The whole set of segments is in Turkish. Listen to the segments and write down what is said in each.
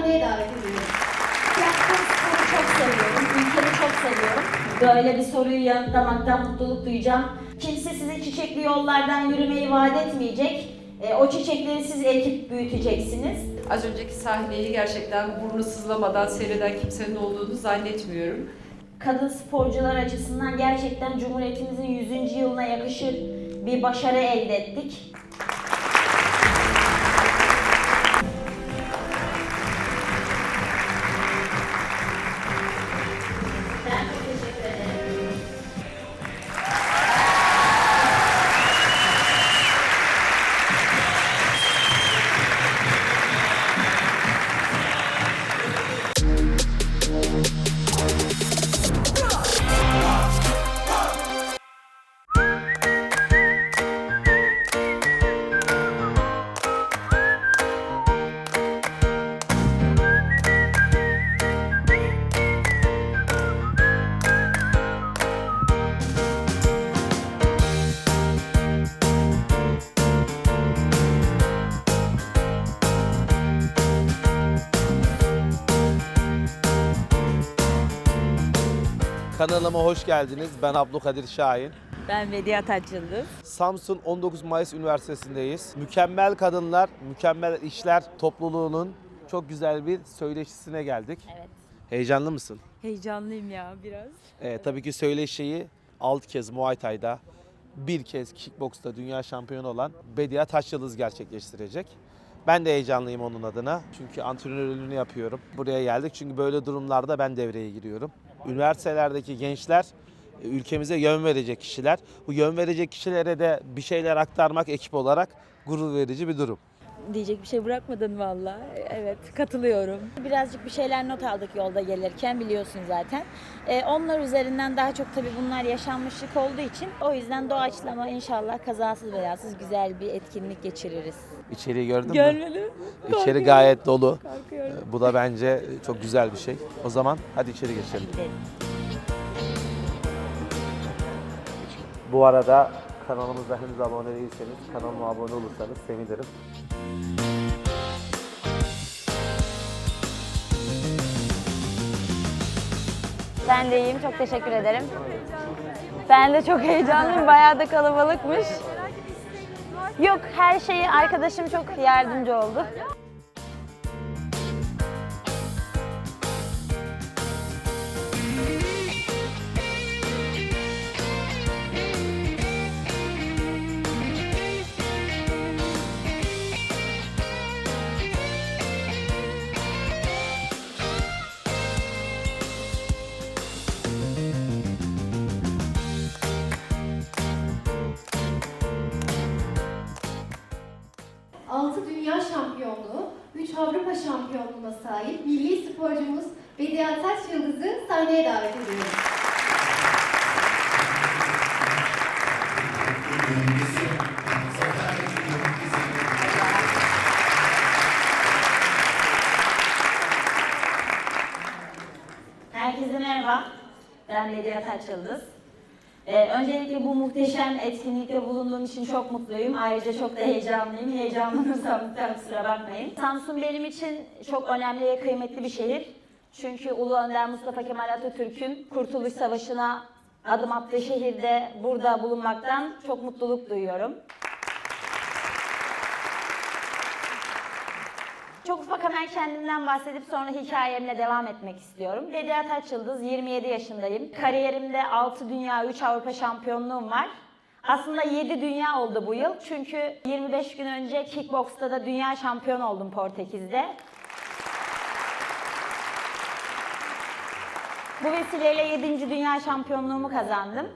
sahneye davet ediyorum. Yaptığım çok seviyorum, ülkemi çok seviyorum. Böyle bir soruyu yanıtlamaktan mutluluk duyacağım. Kimse size çiçekli yollardan yürümeyi vaat etmeyecek. E, o çiçekleri siz ekip büyüteceksiniz. Az önceki sahneyi gerçekten burnu sızlamadan seyreden kimsenin olduğunu zannetmiyorum. Kadın sporcular açısından gerçekten Cumhuriyetimizin 100. yılına yakışır bir başarı elde ettik. Kanalıma hoş geldiniz. Ben Abdülkadir Şahin. Ben Vedia Taçyıldız. Samsun 19 Mayıs Üniversitesi'ndeyiz. Mükemmel Kadınlar, Mükemmel İşler topluluğunun çok güzel bir söyleşisine geldik. Evet. Heyecanlı mısın? Heyecanlıyım ya biraz. Ee, tabii ki söyleşiyi 6 kez Muay Thai'da, bir kez kickboxta dünya şampiyonu olan Bedia Taşyıldız gerçekleştirecek. Ben de heyecanlıyım onun adına. Çünkü antrenörlüğünü yapıyorum. Buraya geldik çünkü böyle durumlarda ben devreye giriyorum. Üniversitelerdeki gençler e, ülkemize yön verecek kişiler. Bu yön verecek kişilere de bir şeyler aktarmak ekip olarak gurur verici bir durum. Diyecek bir şey bırakmadın valla. Evet katılıyorum. Birazcık bir şeyler not aldık yolda gelirken biliyorsun zaten. Ee, onlar üzerinden daha çok tabii bunlar yaşanmışlık olduğu için o yüzden doğaçlama inşallah kazasız belasız güzel bir etkinlik geçiririz. İçeriği gördün mü? Görmedim. İçeri gayet dolu. Korkuyorum. E, Bu da bence çok güzel bir şey. O zaman hadi içeri geçelim. Bu arada kanalımıza henüz abone değilseniz kanalıma abone olursanız sevinirim. Ben de iyiyim çok teşekkür ederim. Ben de çok heyecanlıyım bayağı da kalabalıkmış. Yok her şeyi arkadaşım çok yardımcı oldu. Avrupa şampiyonluğuna sahip milli sporcumuz Bediye Taş Yıldız'ı sahneye davet ediyorum. Herkese merhaba. Ben Medya Taçyıldız. Ee, öncelikle bu muhteşem etkinlikte bulunduğum için çok mutluyum. Ayrıca çok da heyecanlıyım. Heyecanlanırsam lütfen kusura bakmayın. Samsun benim için çok önemli ve kıymetli bir şehir. Çünkü Ulu Önder Mustafa Kemal Atatürk'ün Kurtuluş Savaşı'na adım attığı şehirde burada bulunmaktan çok mutluluk duyuyorum. Çok ufak hemen kendimden bahsedip sonra hikayemle devam etmek istiyorum. Bedia Taç Yıldız, 27 yaşındayım. Kariyerimde 6 dünya, 3 Avrupa şampiyonluğum var. Aslında 7 dünya oldu bu yıl. Çünkü 25 gün önce kickboksta da dünya şampiyon oldum Portekiz'de. Bu vesileyle 7. dünya şampiyonluğumu kazandım.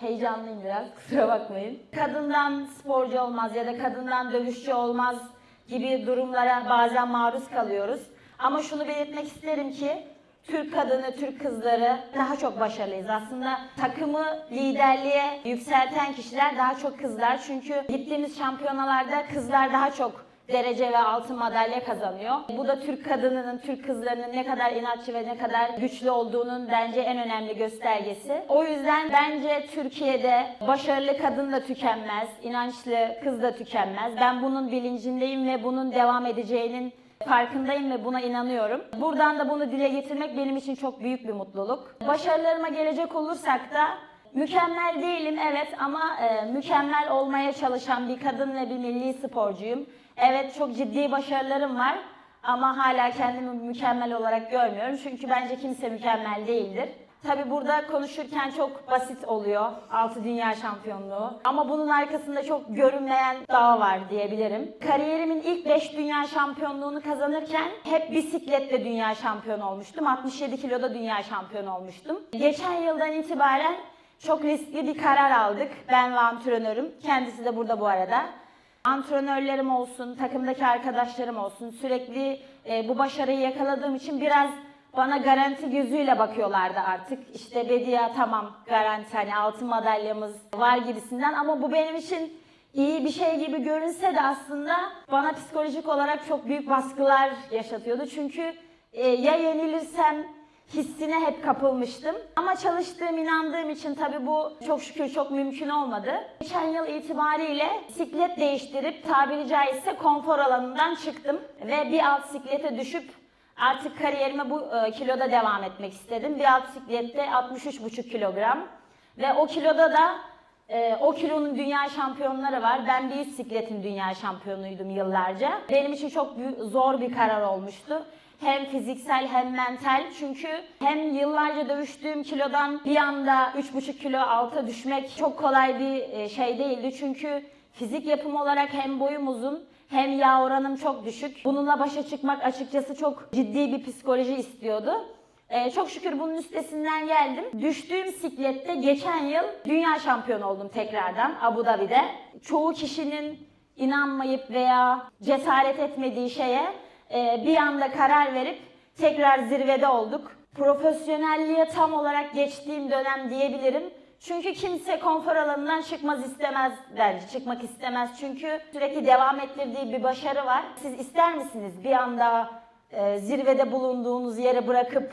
Heyecanlıyım biraz, kusura bakmayın. Kadından sporcu olmaz ya da kadından dövüşçü olmaz gibi durumlara bazen maruz kalıyoruz. Ama şunu belirtmek isterim ki Türk kadını, Türk kızları daha çok başarılıyız. Aslında takımı liderliğe yükselten kişiler daha çok kızlar. Çünkü gittiğimiz şampiyonalarda kızlar daha çok derece ve altın madalya kazanıyor. Bu da Türk kadınının, Türk kızlarının ne kadar inatçı ve ne kadar güçlü olduğunun bence en önemli göstergesi. O yüzden bence Türkiye'de başarılı kadın da tükenmez, inançlı kız da tükenmez. Ben bunun bilincindeyim ve bunun devam edeceğinin Farkındayım ve buna inanıyorum. Buradan da bunu dile getirmek benim için çok büyük bir mutluluk. Başarılarıma gelecek olursak da mükemmel değilim evet ama e, mükemmel olmaya çalışan bir kadın ve bir milli sporcuyum. Evet çok ciddi başarılarım var ama hala kendimi mükemmel olarak görmüyorum. Çünkü bence kimse mükemmel değildir. Tabi burada konuşurken çok basit oluyor 6 dünya şampiyonluğu. Ama bunun arkasında çok görünmeyen dağ var diyebilirim. Kariyerimin ilk 5 dünya şampiyonluğunu kazanırken hep bisikletle dünya şampiyonu olmuştum. 67 kiloda dünya şampiyonu olmuştum. Geçen yıldan itibaren çok riskli bir karar aldık. Ben ve antrenörüm. Kendisi de burada bu arada. Antrenörlerim olsun, takımdaki arkadaşlarım olsun sürekli e, bu başarıyı yakaladığım için biraz bana garanti gözüyle bakıyorlardı artık. İşte Bedia tamam garanti hani altın madalyamız var gibisinden ama bu benim için iyi bir şey gibi görünse de aslında bana psikolojik olarak çok büyük baskılar yaşatıyordu. Çünkü e, ya yenilirsem hissine hep kapılmıştım. Ama çalıştığım, inandığım için tabii bu çok şükür çok mümkün olmadı. Geçen yıl itibariyle siklet değiştirip tabiri caizse konfor alanından çıktım. Ve bir alt siklete düşüp artık kariyerime bu e, kiloda devam etmek istedim. Bir alt siklette 63,5 kilogram. Ve o kiloda da ee, o kilonun dünya şampiyonları var. Ben bir sikletin dünya şampiyonuydum yıllarca. Benim için çok zor bir karar olmuştu. Hem fiziksel hem mental. Çünkü hem yıllarca dövüştüğüm kilodan bir anda 3,5 kilo alta düşmek çok kolay bir e, şey değildi. Çünkü fizik yapım olarak hem boyum uzun hem yağ oranım çok düşük. Bununla başa çıkmak açıkçası çok ciddi bir psikoloji istiyordu. Ee, çok şükür bunun üstesinden geldim. Düştüğüm siklette geçen yıl dünya şampiyonu oldum tekrardan Abu Dhabi'de. Çoğu kişinin inanmayıp veya cesaret etmediği şeye bir anda karar verip tekrar zirvede olduk. Profesyonelliğe tam olarak geçtiğim dönem diyebilirim. Çünkü kimse konfor alanından çıkmaz istemez bence. Çıkmak istemez çünkü sürekli devam ettirdiği bir başarı var. Siz ister misiniz bir anda e, zirvede bulunduğunuz yeri bırakıp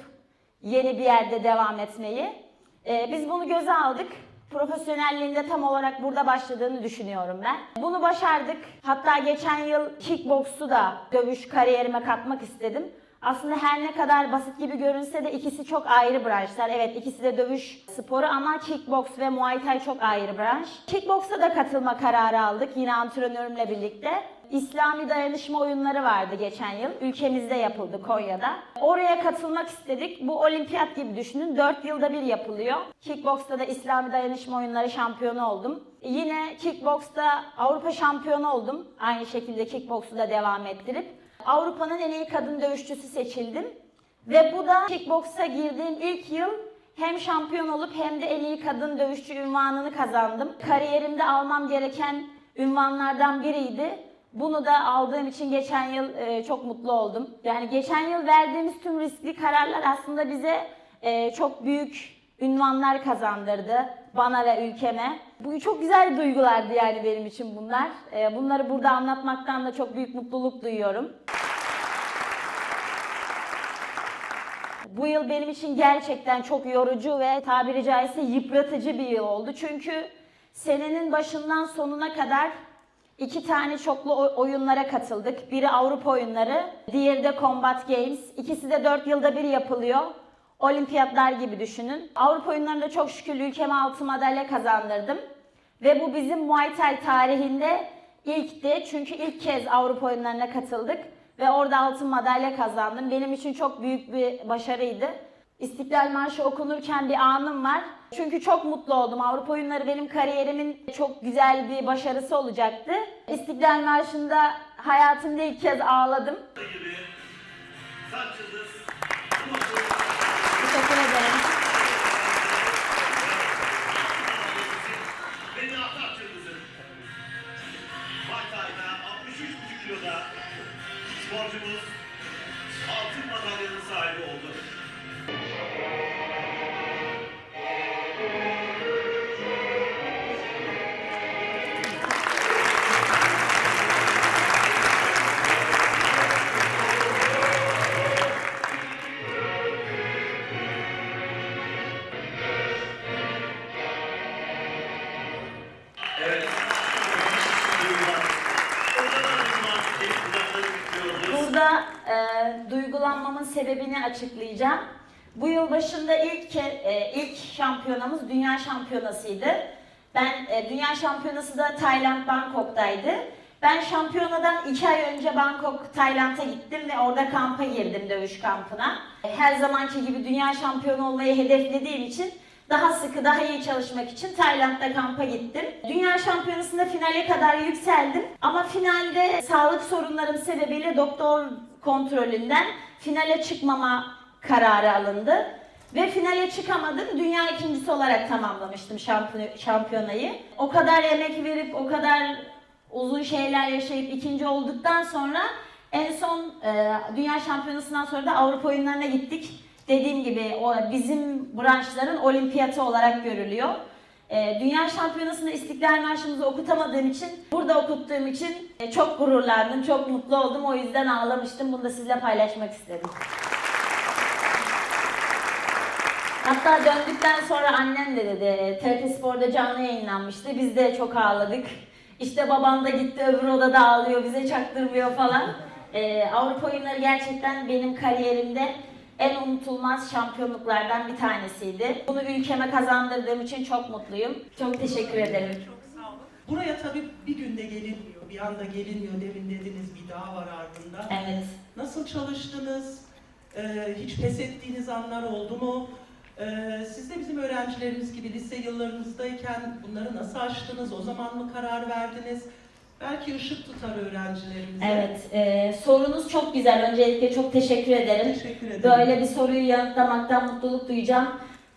yeni bir yerde devam etmeyi. Ee, biz bunu göze aldık. Profesyonelliğinde tam olarak burada başladığını düşünüyorum ben. Bunu başardık. Hatta geçen yıl kickboksu da dövüş kariyerime katmak istedim. Aslında her ne kadar basit gibi görünse de ikisi çok ayrı branşlar. Evet ikisi de dövüş sporu ama kickboks ve muay thai çok ayrı branş. Kickboksa da katılma kararı aldık yine antrenörümle birlikte. İslami dayanışma oyunları vardı geçen yıl. Ülkemizde yapıldı Konya'da. Oraya katılmak istedik. Bu olimpiyat gibi düşünün. 4 yılda bir yapılıyor. Kickbox'ta da İslami dayanışma oyunları şampiyonu oldum. Yine kickbox'ta Avrupa şampiyonu oldum. Aynı şekilde kickbox'u da devam ettirip. Avrupa'nın en iyi kadın dövüşçüsü seçildim. Ve bu da kickbox'a girdiğim ilk yıl hem şampiyon olup hem de en iyi kadın dövüşçü ünvanını kazandım. Kariyerimde almam gereken ünvanlardan biriydi. Bunu da aldığım için geçen yıl e, çok mutlu oldum. Yani geçen yıl verdiğimiz tüm riskli kararlar aslında bize e, çok büyük ünvanlar kazandırdı bana ve ülkeme. Bu çok güzel duygulardı yani benim için bunlar. E, bunları burada anlatmaktan da çok büyük mutluluk duyuyorum. Bu yıl benim için gerçekten çok yorucu ve tabiri caizse yıpratıcı bir yıl oldu. Çünkü senenin başından sonuna kadar iki tane çoklu oy- oyunlara katıldık. Biri Avrupa oyunları, diğeri de Combat Games. İkisi de 4 yılda bir yapılıyor. Olimpiyatlar gibi düşünün. Avrupa oyunlarında çok şükür ülkeme altın madalya kazandırdım. Ve bu bizim Muay Thai tarihinde ilkti. Çünkü ilk kez Avrupa oyunlarına katıldık. Ve orada altın madalya kazandım. Benim için çok büyük bir başarıydı. İstiklal Marşı okunurken bir anım var. Çünkü çok mutlu oldum. Avrupa oyunları benim kariyerimin çok güzel bir başarısı olacaktı. İstiklal Marşı'nda hayatımda ilk kez ağladım. Teşekkür ederim. Beni açıklayacağım. Bu yıl başında ilk e, ilk şampiyonamız dünya şampiyonasıydı. Ben e, dünya şampiyonası da Tayland Bangkok'taydı. Ben şampiyonadan iki ay önce Bangkok, Tayland'a gittim ve orada kampa girdim dövüş kampına. Her zamanki gibi dünya şampiyonu olmayı hedeflediğim için daha sıkı, daha iyi çalışmak için Tayland'da kampa gittim. Dünya şampiyonasında finale kadar yükseldim. Ama finalde sağlık sorunlarım sebebiyle doktor kontrolünden finale çıkmama kararı alındı. Ve finale çıkamadım. Dünya ikincisi olarak tamamlamıştım şampiyon- şampiyonayı. O kadar emek verip, o kadar uzun şeyler yaşayıp ikinci olduktan sonra en son e, dünya şampiyonasından sonra da Avrupa oyunlarına gittik. Dediğim gibi o bizim branşların olimpiyatı olarak görülüyor. E, dünya şampiyonasında İstiklal Marşımızı okutamadığım için, burada okuttuğum için e, çok gururlandım, çok mutlu oldum. O yüzden ağlamıştım. Bunu da sizinle paylaşmak istedim. Hatta döndükten sonra annem de dedi, TRT Spor'da canlı yayınlanmıştı. Biz de çok ağladık. İşte babam da gitti öbür odada ağlıyor, bize çaktırmıyor falan. Ee, Avrupa oyunları gerçekten benim kariyerimde en unutulmaz şampiyonluklardan bir tanesiydi. Bunu ülkeme kazandırdığım için çok mutluyum. Çok teşekkür ederim. Buraya tabii bir günde gelinmiyor, bir anda gelinmiyor. Demin dediniz bir dağ var ardında. Evet. Nasıl çalıştınız? Ee, hiç pes ettiğiniz anlar oldu mu? Ee, siz de bizim öğrencilerimiz gibi lise yıllarınızdayken bunları nasıl aştınız? O zaman mı karar verdiniz? Belki ışık tutar öğrencilerimize. Evet, e, sorunuz çok güzel. Öncelikle çok teşekkür ederim. Teşekkür ederim. Böyle bir soruyu yanıtlamaktan mutluluk duyacağım.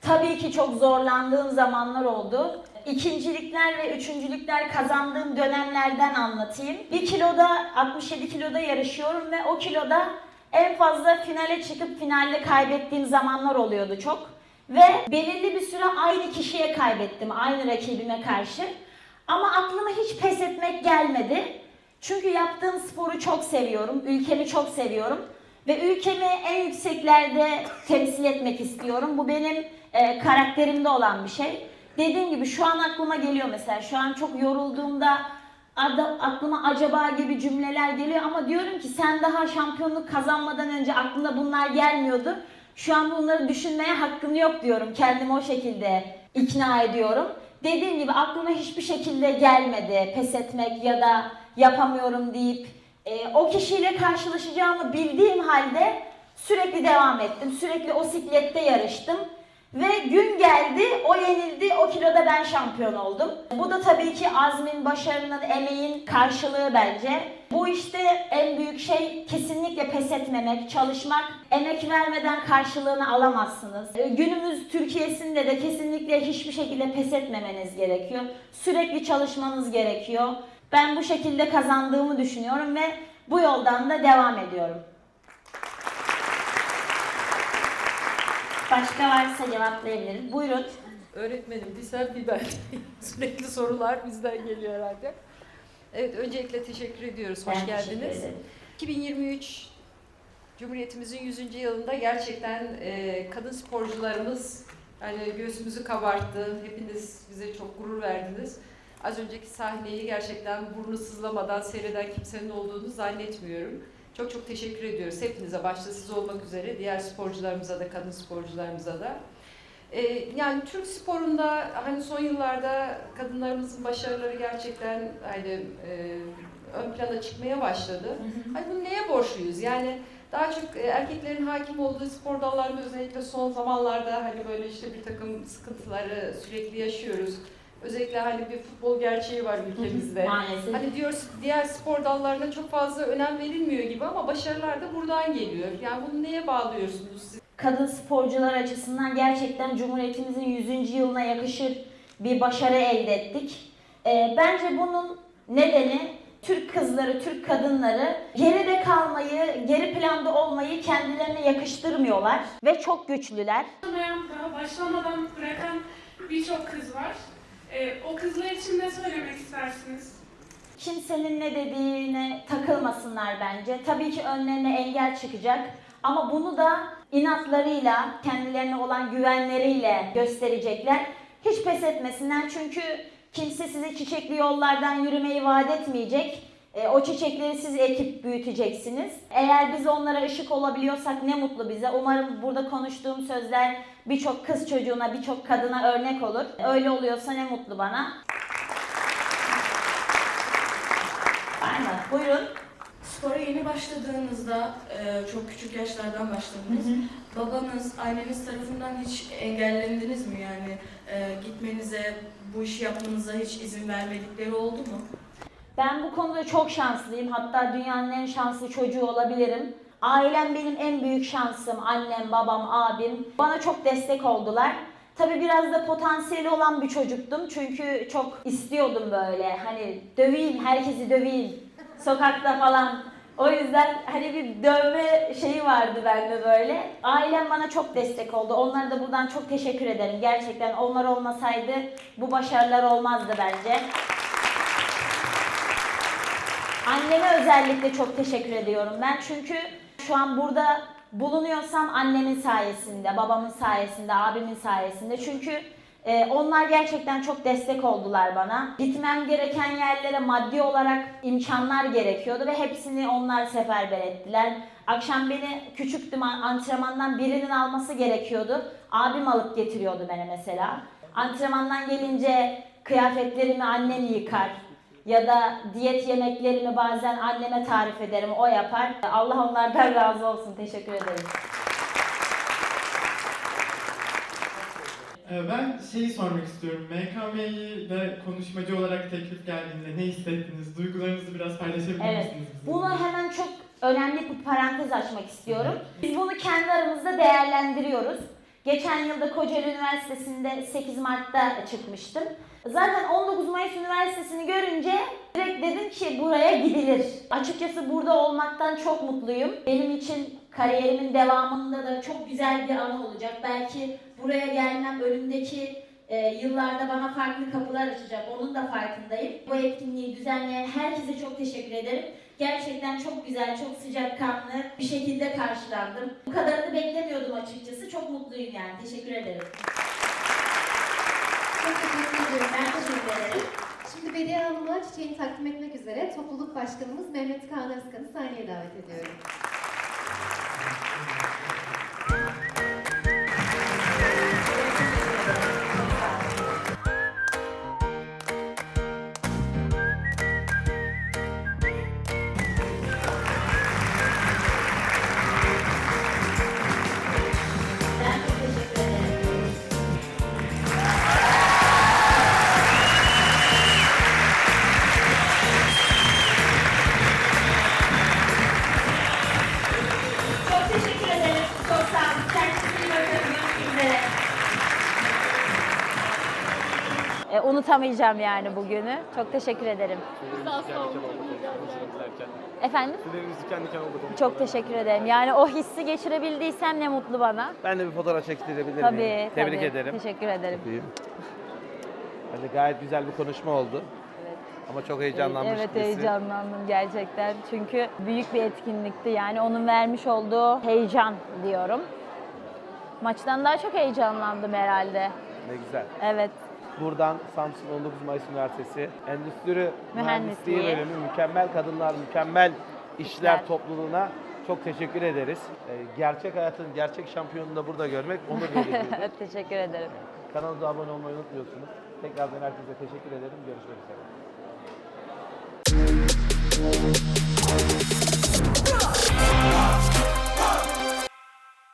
Tabii ki çok zorlandığım zamanlar oldu. İkincilikler ve üçüncülükler kazandığım dönemlerden anlatayım. Bir kiloda, 67 kiloda yarışıyorum ve o kiloda en fazla finale çıkıp finalde kaybettiğim zamanlar oluyordu çok. Ve belirli bir süre aynı kişiye kaybettim, aynı rakibime karşı. Ama aklıma hiç pes etmek gelmedi. Çünkü yaptığım sporu çok seviyorum, ülkemi çok seviyorum. Ve ülkemi en yükseklerde temsil etmek istiyorum. Bu benim e, karakterimde olan bir şey. Dediğim gibi şu an aklıma geliyor mesela. Şu an çok yorulduğumda aklıma acaba gibi cümleler geliyor ama diyorum ki sen daha şampiyonluk kazanmadan önce aklına bunlar gelmiyordu. Şu an bunları düşünmeye hakkın yok diyorum. Kendimi o şekilde ikna ediyorum. Dediğim gibi aklıma hiçbir şekilde gelmedi pes etmek ya da yapamıyorum deyip e, o kişiyle karşılaşacağımı bildiğim halde sürekli devam ettim. Sürekli o siklette yarıştım. Ve gün geldi, o yenildi, o kiloda ben şampiyon oldum. Bu da tabii ki azmin, başarının, emeğin karşılığı bence. Bu işte en büyük şey kesinlikle pes etmemek, çalışmak. Emek vermeden karşılığını alamazsınız. Ee, Günümüz Türkiye'sinde de kesinlikle hiçbir şekilde pes etmemeniz gerekiyor. Sürekli çalışmanız gerekiyor. Ben bu şekilde kazandığımı düşünüyorum ve bu yoldan da devam ediyorum. Başka varsa cevaplayabilirim. Buyurun. Öğretmenim bir sen bir ben. Sürekli sorular bizden geliyor herhalde. Evet öncelikle teşekkür ediyoruz. Hoş Ben geldiniz. ederim. 2023 Cumhuriyetimizin 100. yılında gerçekten e, kadın sporcularımız yani göğsümüzü kabarttı. Hepiniz bize çok gurur verdiniz. Az önceki sahneyi gerçekten burnu sızlamadan seyreden kimsenin olduğunu zannetmiyorum. Çok çok teşekkür ediyoruz hepinize başta siz olmak üzere diğer sporcularımıza da kadın sporcularımıza da. Ee, yani Türk sporunda hani son yıllarda kadınlarımızın başarıları gerçekten hani e, ön plana çıkmaya başladı. Hani bunu neye borçluyuz? Yani daha çok e, erkeklerin hakim olduğu spor dallarında özellikle son zamanlarda hani böyle işte bir takım sıkıntıları sürekli yaşıyoruz. Özellikle hani bir futbol gerçeği var ülkemizde. Maalesef. Hani diyoruz diğer spor dallarına çok fazla önem verilmiyor gibi ama başarılar da buradan geliyor. Yani bunu neye bağlıyorsunuz siz? Kadın sporcular açısından gerçekten Cumhuriyetimizin 100. yılına yakışır bir başarı elde ettik. Ee, bence bunun nedeni Türk kızları, Türk kadınları geride kalmayı, geri planda olmayı kendilerine yakıştırmıyorlar ve çok güçlüler. Daha başlamadan bırakan birçok kız var. Ee, o kızlar için ne söylemek istersiniz? Kimsenin ne dediğine takılmasınlar bence. Tabii ki önlerine engel çıkacak ama bunu da inatlarıyla, kendilerine olan güvenleriyle gösterecekler. Hiç pes etmesinler çünkü kimse size çiçekli yollardan yürümeyi vaat etmeyecek. E, o çiçekleri siz ekip büyüteceksiniz. Eğer biz onlara ışık olabiliyorsak ne mutlu bize. Umarım burada konuştuğum sözler birçok kız çocuğuna, birçok kadına örnek olur. Öyle oluyorsa ne mutlu bana. Var? Buyurun. Spora yeni başladığınızda, e, çok küçük yaşlardan başladınız. Babanız, anneniz tarafından hiç engellendiniz mi? Yani e, gitmenize, bu işi yapmanıza hiç izin vermedikleri oldu mu? Ben bu konuda çok şanslıyım. Hatta dünyanın en şanslı çocuğu olabilirim. Ailem benim en büyük şansım. Annem, babam, abim. Bana çok destek oldular. Tabii biraz da potansiyeli olan bir çocuktum. Çünkü çok istiyordum böyle. Hani döveyim, herkesi döveyim. Sokakta falan. O yüzden hani bir dövme şeyi vardı bende böyle. Ailem bana çok destek oldu. Onlara da buradan çok teşekkür ederim. Gerçekten onlar olmasaydı bu başarılar olmazdı bence. Anneme özellikle çok teşekkür ediyorum ben çünkü şu an burada bulunuyorsam annemin sayesinde, babamın sayesinde, abimin sayesinde. Çünkü e, onlar gerçekten çok destek oldular bana. Gitmem gereken yerlere maddi olarak imkanlar gerekiyordu ve hepsini onlar seferber ettiler. Akşam beni küçüktüm antrenmandan birinin alması gerekiyordu. Abim alıp getiriyordu beni mesela. Antrenmandan gelince kıyafetlerimi annem yıkar ya da diyet yemeklerimi bazen anneme tarif ederim, o yapar. Allah onlardan razı olsun. Teşekkür ederim. Ben şeyi sormak istiyorum. MKM'yi de konuşmacı olarak teklif geldiğinde ne hissettiniz? Duygularınızı biraz paylaşabilir Evet. misiniz? bizimle? Bunu hemen çok önemli bir parantez açmak istiyorum. Biz bunu kendi aramızda değerlendiriyoruz. Geçen yılda Kocaeli Üniversitesi'nde 8 Mart'ta çıkmıştım. Zaten 19 Mayıs Üniversitesi'ni görünce direkt dedim ki buraya gidilir. Açıkçası burada olmaktan çok mutluyum. Benim için kariyerimin devamında da çok güzel bir anı olacak. Belki buraya gelmem önümdeki e, yıllarda bana farklı kapılar açacak. Onun da farkındayım. Bu etkinliği düzenleyen herkese çok teşekkür ederim. Gerçekten çok güzel, çok sıcakkanlı bir şekilde karşılandım. Bu kadarını beklemiyordum açıkçası. Çok mutluyum yani. Teşekkür ederim. Çok teşekkür ediyorum. Ben teşekkür ederim. Şimdi Bediye Hanım'a çiçeğini takdim etmek üzere topluluk başkanımız Mehmet Kaan Özkan'ı sahneye davet ediyorum. Ben unutamayacağım yani bugünü. Çok teşekkür ederim. Efendim? Çok teşekkür ederim. Yani o hissi geçirebildiysem ne mutlu bana. Ben de bir fotoğraf çektirebilir Tabii, miyim? Tebrik tabii. ederim. Teşekkür ederim. Öpeyim. Bence gayet güzel bir konuşma oldu. Ama çok heyecanlanmış Evet birisi. heyecanlandım gerçekten. Çünkü büyük bir etkinlikti. Yani onun vermiş olduğu heyecan diyorum. Maçtan daha çok heyecanlandım herhalde. Ne güzel. Evet. Buradan Samsun 19 Mayıs Üniversitesi Endüstri Mühendisliği Mühendisliği. Bölümü Mükemmel Kadınlar Mükemmel İşler İşler. Topluluğuna çok teşekkür ederiz. Ee, gerçek hayatın gerçek şampiyonunu da burada görmek onur verici. teşekkür ederim. Kanalımıza abone olmayı unutmuyorsunuz. Tekrardan herkese teşekkür ederim. Görüşmek üzere.